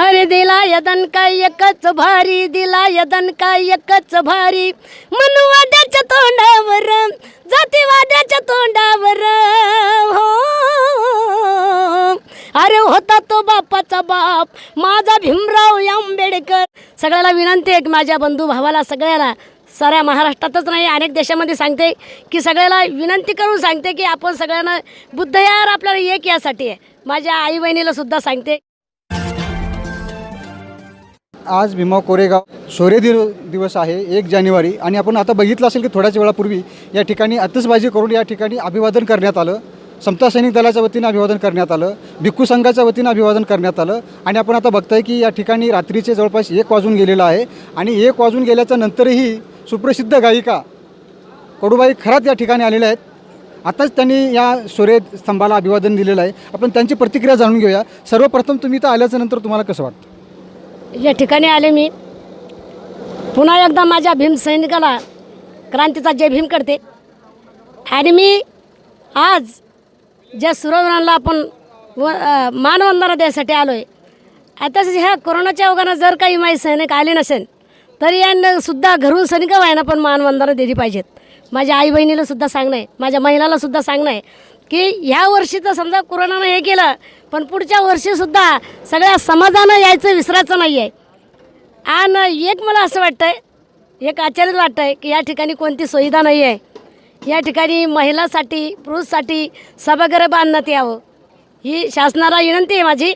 अरे दिला यदन काय एकच भारी दिला यदन काय एकच भारी. मनुवाद्याच्या तोंडावर जातीवाद्याच्या तोंडावर हो. अरे होता तो बापाचा बाप माझा भीमराव आंबेडकर. सगळ्याला विनंती आहे की माझ्या बंधू भावाला सगळ्याला साऱ्या महाराष्ट्रातच नाही अनेक देशामध्ये सांगते की सगळ्याला विनंती करून सांगते की आपण सगळ्यांना बुद्ध यार आपल्याला एक यासाठी आहे. माझ्या आई बहिणीला सुद्धा सांगते आज भीमा कोरेगाव शौर्य दिव दिवस आहे एक जानेवारी. आणि आपण आता बघितलं असेल की थोड्याच वेळापूर्वी या ठिकाणी आतषबाजी करून या ठिकाणी अभिवादन करण्यात आलं. समता सैनिक दलाच्या वतीनं अभिवादन करण्यात आलं. भिक्खू संघाच्या वतीनं अभिवादन करण्यात आलं. आणि आपण आता बघताय की या ठिकाणी रात्रीचे जवळपास एक वाजून गेलेलं आहे. आणि एक वाजून गेल्याच्या नंतरही सुप्रसिद्ध गायिका कडूबाई खरात या ठिकाणी आलेल्या आहेत. आताच त्यांनी या सूर्य स्तंभाला अभिवादन दिलेलं आहे. आपण त्यांची प्रतिक्रिया जाणून घेऊया. सर्वप्रथम तुम्ही इथं आल्याच्यानंतर तुम्हाला कसं वाटतं? या ठिकाणी आले मी. पुन्हा एकदा माझ्या भीम सैनिकाला क्रांतीचा जय भीम करते. आणि मी आज ज्या सुरवरांना आपण व मानवंदना द्यायसाठी आलो आहे आता ह्या कोरोनाच्या ओघानं जर काही माझे सैनिक आले नसेल तरी यांना सुद्धा घरून सैनिक व्हायना पण मानवंदना दिली पाहिजेत. माझ्या आई बहिणीलासुद्धा सांगणं आहे माझ्या महिलालासुद्धा सांगणं आहे. की ह्या वर्षी तर समजा कोरोनानं हे केलं पण पुढच्या वर्षीसुद्धा सगळ्या समाजानं यायचं विसरायचं नाही आहे आणि एक मला असं वाटतं आहे एक आश्चर्य वाटतं आहे की या ठिकाणी कोणती सुविधा नाही आहे या ठिकाणी महिलासाठी पुरुषसाठी सभागृह बांधण्यात यावं. ही शासनाला विनंती आहे माझी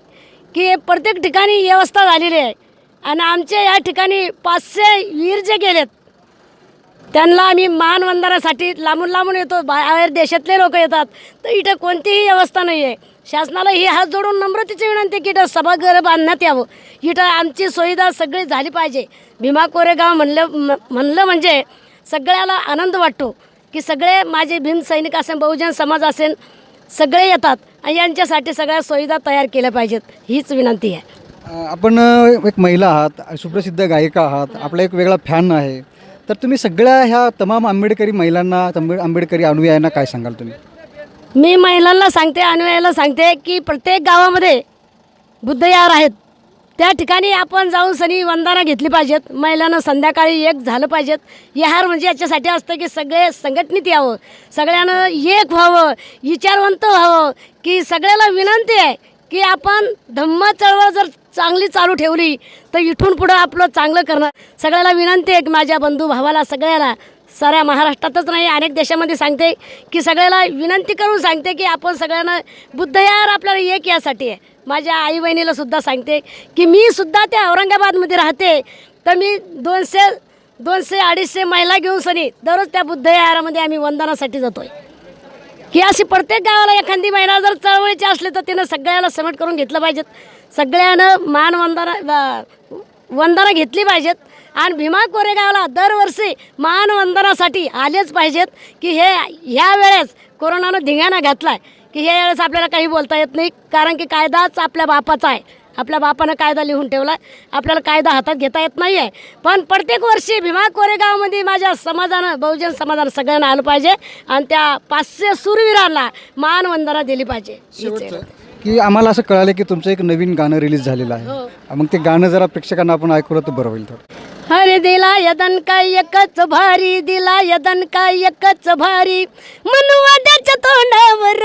की प्रत्येक ठिकाणी व्यवस्था झालेली आहे. आणि आमच्या या ठिकाणी पाचशे वीर जे गेलेत त्यांना आम्ही मानवंदनासाठी लांबून लांबून येतो. बाहेर देशातले लोक येतात. तर इथं कोणतीही व्यवस्था नाही आहे शासनाला ही हात जोडून नम्रतेची विनंती की इथं सभागृह बांधण्यात यावं. इथं आमची सुविधा सगळी झाली पाहिजे. भीमा कोरेगाव म्हणलं म्हणलं म्हणजे सगळ्याला आनंद वाटतो की सगळे माझे भीम सैनिक असेल बहुजन समाज असेल सगळे येतात आणि यांच्यासाठी सगळ्या सुविधा तयार केल्या पाहिजेत. हीच विनंती आहे. आपण एक महिला आहात सुप्रसिद्ध गायिका आहात. आपला एक वेगळा फॅन आहे. तर तुम्ही सगळ्या ह्या तमाम आंबेडकरी महिलांना तंबे- आंबेडकरी अनुयायांना काय सांगाल तुम्ही? मी महिलांना सांगते अनुयायाला सांगते की प्रत्येक गावामध्ये बुद्धयार आहेत. त्या ठिकाणी आपण जाऊन सनी वंदना घेतली पाहिजेत. महिलांना संध्याकाळी एक झालं पाहिजेत. यहार म्हणजे याच्यासाठी असतं की सगळे संघटनेत यावं. सगळ्यांना एक व्हावं विचारवंत व्हावं की सगळ्याला विनंती आहे की आपण धम्म चळवळ जर चांगली चालू ठेवली तर इथून पुढं आपलं चांगलं करणं. सगळ्याला विनंती आहे की माझ्या बंधू भावाला सगळ्याला. साऱ्या महाराष्ट्रातच नाही अनेक देशामध्ये सांगते की सगळ्याला विनंती करून सांगते की आपण सगळ्यांना बुद्ध यार आपल्याला एक यासाठी आहे. माझ्या आई बहिणीला सुद्धा सांगते की मी सुद्धा त्या औरंगाबादमध्ये राहते तर मी दोनशे दोनशे अडीचशे महिला घेऊन सनी दररोज त्या बुद्ध यारामध्ये आम्ही वंदनासाठी आहे ही अशी प्रत्येक गावाला एखादी महिला जर चळवळीची असली तर तिनं सगळ्याला समेट करून घेतलं पाहिजेत. सगळ्यानं मान वंदना वंदना घेतली पाहिजेत. आणि भीमा कोरेगावला दरवर्षी मान वंदनासाठी आलेच पाहिजेत की हे ह्या वेळेस कोरोनानं धिंगाणा घातला आहे की ह्या वेळेस आपल्याला काही बोलता येत नाही. कारण की कायदाच आपल्या बापाचा आहे. आपल्या बापानं कायदा लिहून ठेवला आपल्याला कायदा हातात घेता येत नाही आहे पण प्रत्येक वर्षी भीमा कोरेगावमध्ये माझ्या समाजानं बहुजन समाजानं सगळ्यांना आलं पाहिजे आणि त्या पाचशे सूरवीरांना मानवंदना दिली पाहिजे. की आम्हाला असं कळालं की तुमचं एक नवीन गाणं रिलीज झालेलं आहे. मग ते गाणं जरा प्रेक्षकांना आपण ऐकलं तर बरं होईल थोडं. अरे दिला यदन काय एकच भारी दिला यदन काय एकच भारी. मनुवाद्याच्या तोंडावर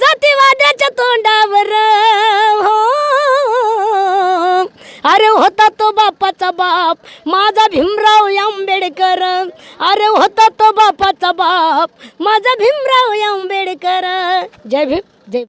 जातीवाद्याच्या तोंडावर. तो बापाचा बाप माझा भीमराव आंबेडकर. अरे होता तो बापाचा बाप माझा भीमराव आंबेडकर. जय भीम जय